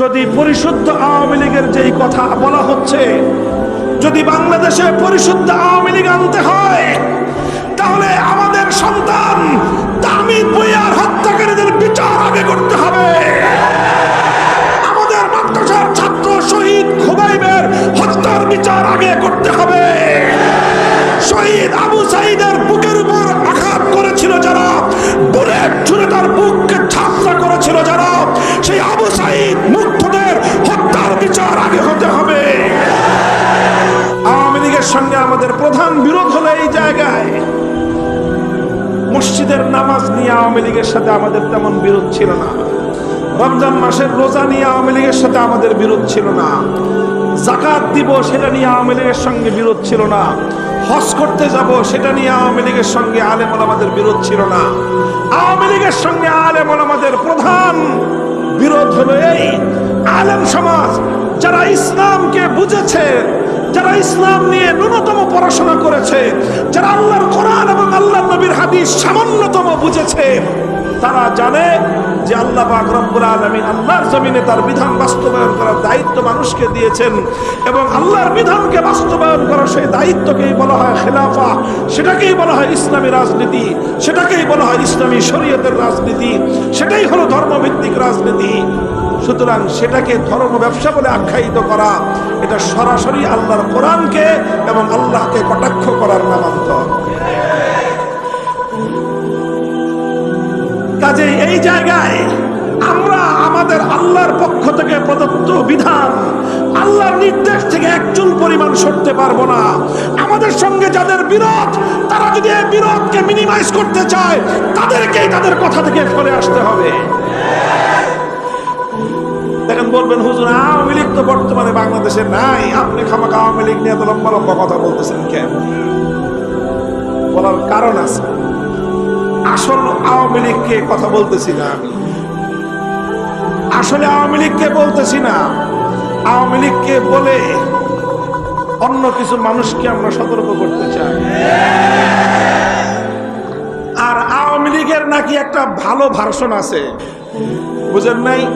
যদি পরিশুদ্ধ আওয়ামী লীগের যেই কথা বলা হচ্ছে, যদি বাংলাদেশে পরিশুদ্ধ আওয়ামী লীগ আনতে হয়, তাহলে আমাদের সন্তান তামিদ বইয়ার হত্যাকারীদের বিচার আগে করতে হবে। আমাদের মাদ্রাসার ছাত্র শহীদ খুবাইবের হত্যার বিচার আগে করতে হবে। শহীদ আবু সাইদের আওয়ামী লীগের সাথে আমাদের তেমন বিরোধ ছিল না। রমজান মাসের রোজা নিয়ে আওয়ামী লীগের সাথে আমাদের বিরোধ ছিল না। জাকাত দিব সেটা নিয়ে আওয়ামী লীগের সঙ্গে বিরোধ ছিল না। হজ করতে যাব সেটা নিয়ে আওয়ামী লীগের সঙ্গে আলেম আমাদের বিরোধ ছিল না। আওয়ামী লীগের সঙ্গে আলেম আমাদের প্রধান বিরোধ হলো এই আলেম সমাজ, যারা ইসলামকে বুঝেছে যারা ইসলাম নিয়ে ন্যূনতম পড়াশোনা করেছে, যারা আল্লাহর কোরআন এবং আল্লাহ নবীর হাদিস সামান্যতম বুঝেছে, তারা জানে যে আল্লাহ পাক রব্বুল আলামিন আল্লাহর জমিনে তার বিধান বাস্তবায়ন করার দায়িত্ব মানুষকে দিয়েছেন এবং আল্লাহর বিধানকে বাস্তবায়ন করার সেই দায়িত্বকেই বলা হয় খেলাফা। সেটাকেই বলা হয় ইসলামী রাজনীতি, সেটাকেই বলা হয় ইসলামী শরীয়তের রাজনীতি, সেটাই হলো ধর্মভিত্তিক রাজনীতি। সুতরাং সেটাকে ধর্ম ব্যবসা বলে আখ্যায়িত করা, এটা সরাসরি আল্লাহর কোরআনকে এবং আল্লাহকে কটাক্ষ করার নামান্তর। কাজে এই জায়গায় আমরা আমাদের আল্লাহর পক্ষ থেকে প্রদত্ত বিধান, আল্লাহর নির্দেশ থেকে একচুল পরিমাণ সরতে পারব না। আমাদের সঙ্গে যাদের বিরোধ, তারা যদি এই বিরোধকে মিনিমাইজ করতে চায়, তাদেরকেই তাদের কথা থেকে সরে আসতে হবে। বলবেন, হুজুর, আওয়ামী লীগ তো বর্তমানে বাংলাদেশে নাই। আপনি খামাকা আওয়ামী লীগ নিয়ে এত লম্বা লম্বা কথা বলতেছেন কেন? বলার কারণ আছে। আসল আওয়ামী লীগকে কথা বলতেছি না। আমি আসলে আওয়ামী লীগকে বলতেছি না। আওয়ামী লীগকে বলে অন্য কিছু মানুষকে আমরা সতর্ক করতে চাই। আর আওয়ামী লীগের নাকি একটা ভালো ভার্সন আছে। বুঝেন নাই?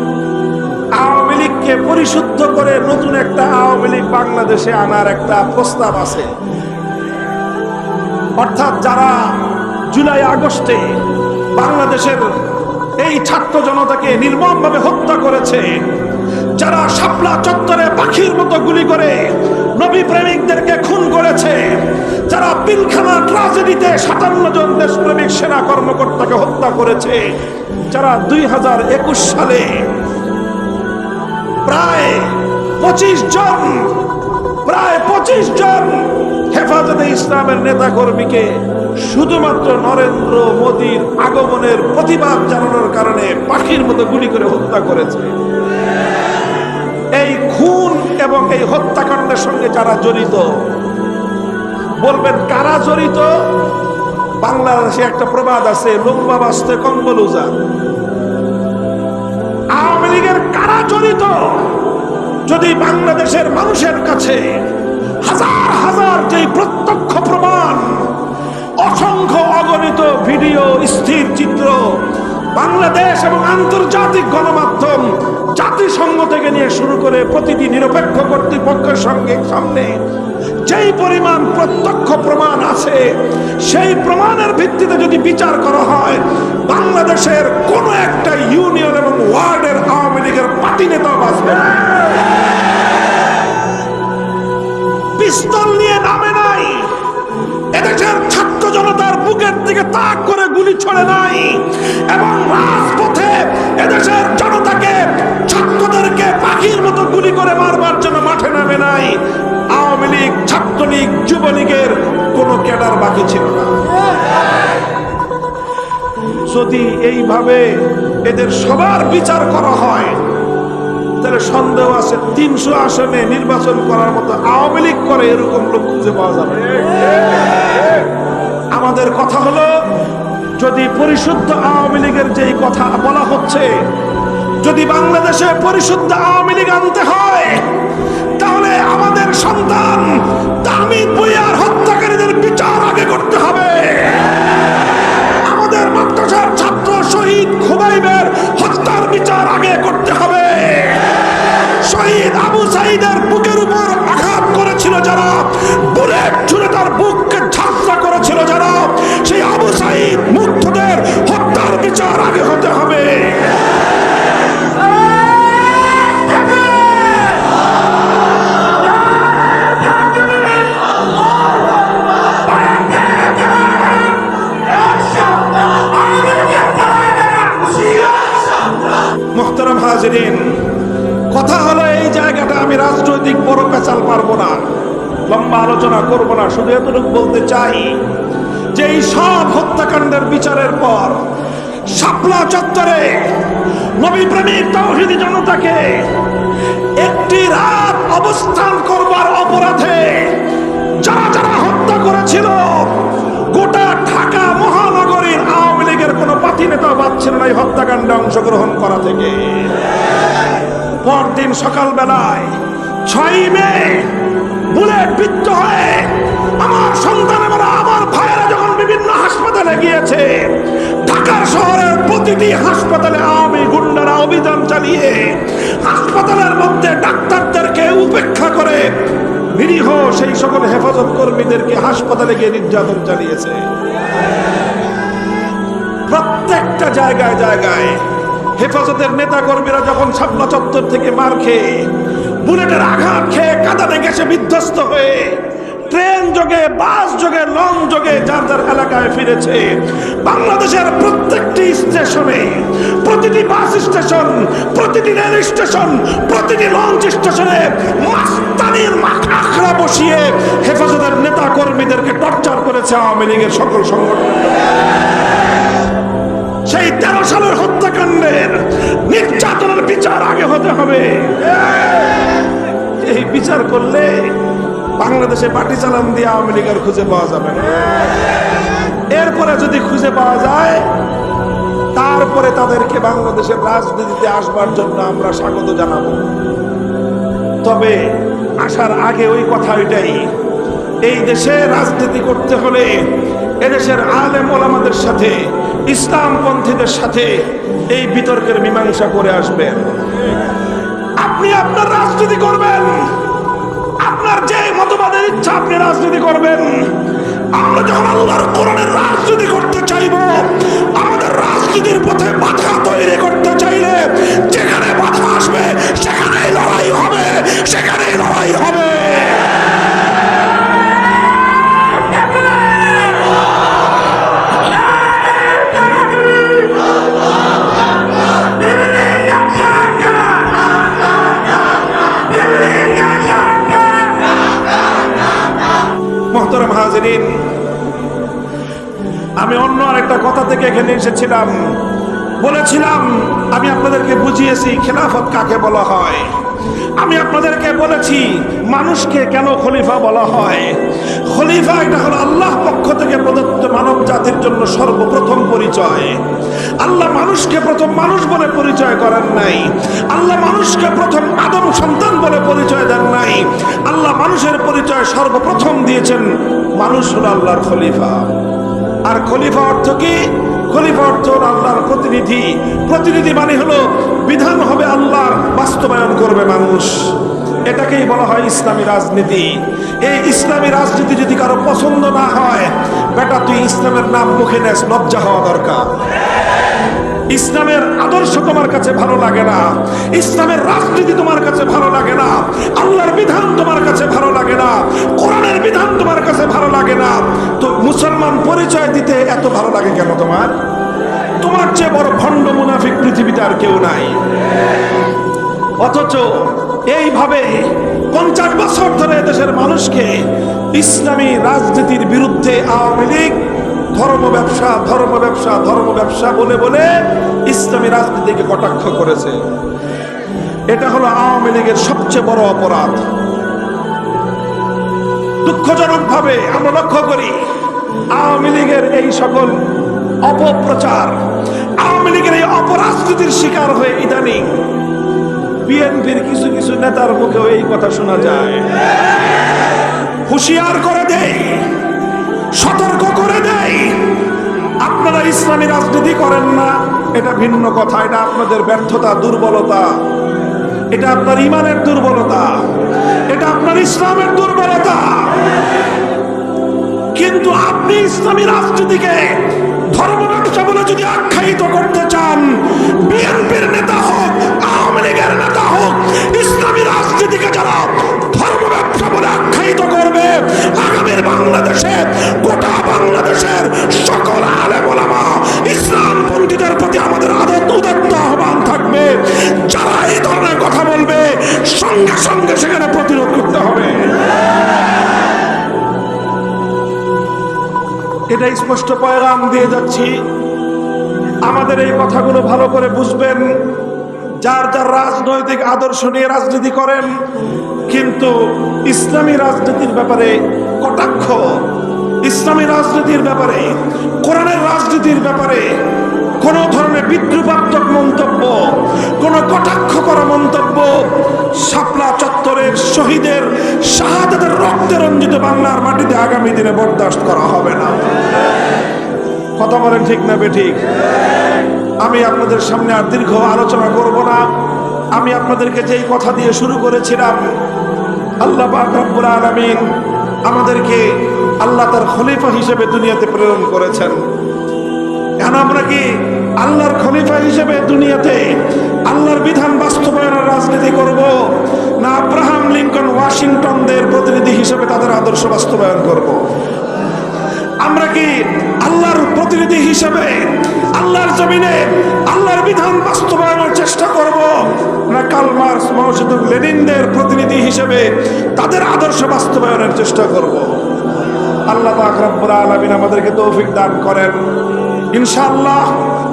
আওয়ামী লীগকে পরিশুদ্ধ করে নতুন একটা আওয়ামী লীগ বাংলাদেশে আনার একটা প্রস্তাব আছে। অর্থাৎ যারা জুলাই আগস্টে বাংলাদেশের এই ছাত্র জনতাকে নির্মমভাবে হত্যা করেছে, যারা শাপলা চত্বরে পাখির মতো গুলি করে নবী প্রেমিকদেরকে খুন করেছে, যারা পিলখানা ট্রাজেডিতে সাতান্ন জন দেশপ্রেমিক সেনা কর্মকর্তাকে হত্যা করেছে, যারা দুই হাজার একুশ সালে প্রায় পঁচিশ জন, প্রায় পঁচিশ জন হেফাজতে ইসলামের নেতা কর্মীকে শুধুমাত্র নরেন্দ্র মোদীর আগমনের প্রতিবাদ জানানোর কারণে পাখির মতো গুলি করে হত্যা করেছে। এই খুন এবং এই হত্যাকাণ্ডের সঙ্গে যারা জড়িত, বলবেন কারা জড়িত? বাংলাদেশে একটা প্রবাদ আছে, লম্বা বাস্তে কম্বলুজা লীগের কারা জড়িত? যদি বাংলাদেশের মানুষের কাছে হাজার হাজার যে প্রত্যক্ষ প্রমাণ, অসংখ্য অগণিত ভিডিও, স্থির চিত্র, বাংলাদেশ এবং আন্তর্জাতিক গণমাধ্যম জাতিসংঘ থেকে নিয়ে শুরু করে প্রতিটি নিরপেক্ষ কর্তৃপক্ষের সঙ্গে সামনে যেই পরিমাণ প্রত্যক্ষ প্রমাণ আছে, সেই প্রমাণের ভিত্তিতে যদি বিচার করা হয়, বাংলাদেশের করে নাই এবং রাজপথে এদেশের জনতাকে ছাত্রদেরকে পাখির মতো গুলি করে মারবার জন্য মাঠে নামে নাই। আওয়ামী লীগ, ছাত্রলীগ, যুবলীগের কোনো ক্যাডার বাকি ছিল না। যদি এইভাবে এদের সবার বিচার করা হয়, তাহলে সন্দেহ আছে, তিনশো আসনে নির্বাচন করার মতো আওয়ামী লীগ করে এরকম লোক খুঁজে পাওয়া যাবে। আমাদের কথা হলো যদি পরিশুদ্ধ আওয়ামী লীগের যেই কথা বলা হচ্ছে, যদি বাংলাদেশে পরিশুদ্ধ আওয়ামী লীগ আনতে হয়, তাহলে আমাদের সন্তান দামি বইয়ার আমি রাজনৈতিক বড় পেঁচাল পারব না। লম্বা আলোচনা করব না, শুধু এতটুকু বলতে চাই যে এই সব হত্যাকাণ্ডের বিচারের পর শাপলা চত্বরে নবী প্রেমিক তৌহিদি জনতাকে একটি রাত অবস্থান করবার অপরাধে যারা যারা হত্যা করেছিল, গোটা ঢাকা মহানগরীর আওয়ামী লীগের কোনো পাতি নেতা পাচ্ছিল না এই হত্যাকাণ্ডে অংশগ্রহণ করা থেকে। পরদিন সকালবেলায় ছয় মে বুলেট বিদ্ধ হয়ে আমার সন্তানেরা আমার ভাইয়েরা যখন বিভিন্ন হাসপাতালে গিয়েছে, ঢাকার শহরের প্রতিটি হাসপাতালে আওয়ামী গুন্ডারা অভিযান চালিয়ে হাসপাতালের মধ্যে ডাক্তারদেরকে উপেক্ষা করে নিরীহ সেই সকল হেফাজত কর্মীদেরকে হাসপাতালে গিয়ে নির্যাতন চালিয়েছে। প্রত্যেকটা জায়গায় জায়গায় হেফাজতের নেতা কর্মীরা যখন শাপলা চত্বর থেকে মার খেয়ে বুলেটের আঘাত খেয়ে কাদানে গেছে বিধ্বস্ত হয়ে ট্রেন যোগে, বাস যোগে, লং যোগে যার যার এলাকায় ফিরেছে, বাংলাদেশের প্রত্যেকটি স্টেশনে, প্রতিটি বাস স্টেশন, প্রতিটি রেল স্টেশন, প্রতিটি লঞ্চ স্টেশনে মাস্তানির মাথা আখড়া বসিয়ে হেফাজতের নেতা কর্মীদেরকে টর্চার করেছে আওয়ামী লীগের সকল সংগঠন। সেই তেরো সালের হত্যাকাণ্ডের নির্যাতনের বিচার আগে হতে হবে। এই বিচার করলে বাংলাদেশে পার্টি চালান দিয়ে আওয়ামী লীগের খুঁজে পাওয়া যাবে এরপরে যদি খুঁজে পাওয়া যায়, তারপরে তাদেরকে বাংলাদেশের রাজনীতিতে আসবার জন্য আমরা স্বাগত জানাব। তবে আসার আগে ওই কথা ওইটাই, এই দেশে রাজনীতি করতে হলে এদেশের আলেম ওলামাদের সাথে, ইসলামপন্থীদের সাথে এই বিতর্কের মীমাংসা করে আসবেন। আপনি আপনার রাজনীতি করবেন। আপনার যে মতবাদের ইচ্ছা আপনি রাজনীতি করবেন। আমরা যখন আল্লাহর কোরআনের রাজনীতি করতে চাইব, আমাদের রাজনীতির পথে বাধা তৈরি করতে চাইলে যেখানে বাধা আসবে, সেখানেই লড়াই হবে, সেখানেই লড়াই হবে। থেকে এখানে এসেছিলাম। বলেছিলাম, আমি আপনাদেরকে বুঝিয়েছি খেলাফত কাকে বলা হয়। আমি আপনাদেরকে বলেছি, মানুষকে কেন খলিফা বলা হয়? খলিফা এটা হলো আল্লাহ পক্ষ থেকে প্রদত্ত মানব জাতির জন্য সর্বপ্রথম পরিচয়। আল্লাহ মানুষকে প্রথম মানুষ বলে পরিচয় করেন নাই। আল্লাহ মানুষকে প্রথম আদম সন্তান বলে পরিচয় দেন নাই। আল্লাহ মানুষের পরিচয় সর্বপ্রথম দিয়েছেন মানুষ হলো আল্লাহর খলিফা। আর খলিফা অর্থ কি? খলিফা অর্থ আল্লাহর প্রতিনিধি। প্রতিনিধি মানে হলো বিধান হবে আল্লাহর, বাস্তবায়ন করবে মানুষ। এটাকেই বলা হয় ইসলামী রাজনীতি। এই ইসলামী রাজনীতি যদি কারও পছন্দ না হয়, বেটা তুই ইসলামের নাম মুখে নেস, লজ্জা হওয়া দরকার। ইসলামের আদর্শ তোমার কাছে ভালো লাগে না। ইসলামের রাজনীতি তোমার কাছে ভালো লাগে না। এত ভালো লাগে কেন তোমার? তোমার চেয়ে বড় ভণ্ড মুনাফিক পৃথিবীতে আর কেউ নাই। অথচ এইভাবে পঞ্চাশ বছর ধরে দেশের মানুষকে ইসলামী রাজনীতির বিরুদ্ধে আওয়ামী লীগ, ধর্ম ব্যবসা ধর্ম ব্যবসা ধর্ম ব্যবসা বলে বলে ইসলামী রাজনীতিকে কটাক্ষ করেছে। এটা হলো আওয়ামী লীগের সবচেয়ে বড় অপরাধ। দুঃখজনক ভাবে আমরা লক্ষ্য করি আওয়ামী লীগের এই সকল অপপ্রচার, আওয়ামী লীগের এই অপরাজনীতির শিকার হয়ে ইদানিং বিএনপির কিছু কিছু নেতার মুখেও এই কথা শোনা যায়। হুঁশিয়ার করে দেয় সতর্ক করে দেয় আপনারা ইসলামী রাজনীতি করেন না, এটা ভিন্ন কথা, এটা আপনাদের ব্যর্থতা, দুর্বলতা। এটা আপনার ইমানের দুর্বলতা, এটা আপনার ইসলামের দুর্বলতা। কিন্তু আপনি ইসলামী রাজনীতিকে ধর্ম ব্যবসা বলে যদি আখ্যায়িত করতে চান বিএনপির এটা স্পষ্ট পয়গাম দিয়ে যাচ্ছি। আমাদের এই কথাগুলো ভালো করে বুঝবেন। যার যার রাজনৈতিক আদর্শ নিয়ে রাজনীতি করেন, কিন্তু ইসলামী রাজনীতির ব্যাপারে কটাক্ষ, ইসলামী রাজনীতির ব্যাপারে, কোরআনের রাজনীতির ব্যাপারে কোন ধরনের বিদ্রুপাত্মক মন্তব্য, কোন কটাক্ষ করা মন্তব্য, শাপলা চত্বরের শহীদের শাহাদাতের রক্তে রঞ্জিত বাংলার মাটিতে আগামী দিনে বরদাস্ত করা হবে না। কথা বলেন ঠিক না বেঠিক? আমি আপনাদের সামনে আর দীর্ঘ আলোচনা করব না। আমি আপনাদেরকে যেই কথা দিয়ে শুরু করেছিলাম, আল্লাহ রব্বুল আলামিন আমাদেরকে আল্লাহ তার খলিফা হিসেবে দুনিয়াতে প্রেরণ করেছেন। কেন আমরা কি আল্লাহর খলিফা হিসেবে দুনিয়াতে আল্লাহর বিধান বাস্তবায়নের রাজনীতি করব। না আব্রাহাম লিঙ্কন ওয়াশিংটনদের প্রতিনিধি হিসেবে তাদের আদর্শ বাস্তবায়ন করব। আমরা কি আল্লাহর প্রতিনিধি হিসেবে আল্লাহর জমিনে আল্লাহর বিধান বাস্তবায়নের চেষ্টা করব? না কালমার্স মহসিদুল লেনিনদের প্রতিনিধি হিসেবে তাদের আদর্শ বাস্তবায়নের চেষ্টা করব। আল্লাহ পাক রব্বুল আলামিন আমাদেরকে তৌফিক দান করেন। ইনশাআল্লাহ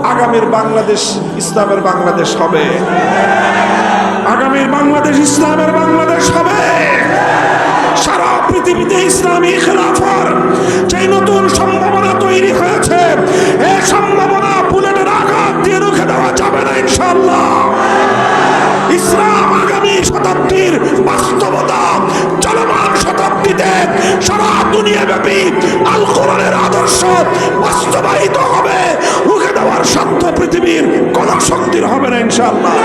আগামীর বাংলাদেশ ইসলামের বাংলাদেশ হবে। আগামীর বাংলাদেশ ইসলামের বাংলাদেশ হবে। সারা পৃথিবীতে ইসলামী খেলাফার যে নতুন সম্ভাবনা তৈরি হয়েছে এই সম্ভাবনা বুলেটের আঘাত দিয়ে রুখে দেওয়া যাবে না ইনশাআল্লাহ। ইসলাম আগামী শতাব্দীর বাস্তবতা চলমান শতাব্দীতে সারা দুনিয়াব্যাপী আল কোরআনের আদর্শ বাস্তবায়িত সাধ্য পৃথিবীর কোন শক্তির হবে না ইনশাল্লাহ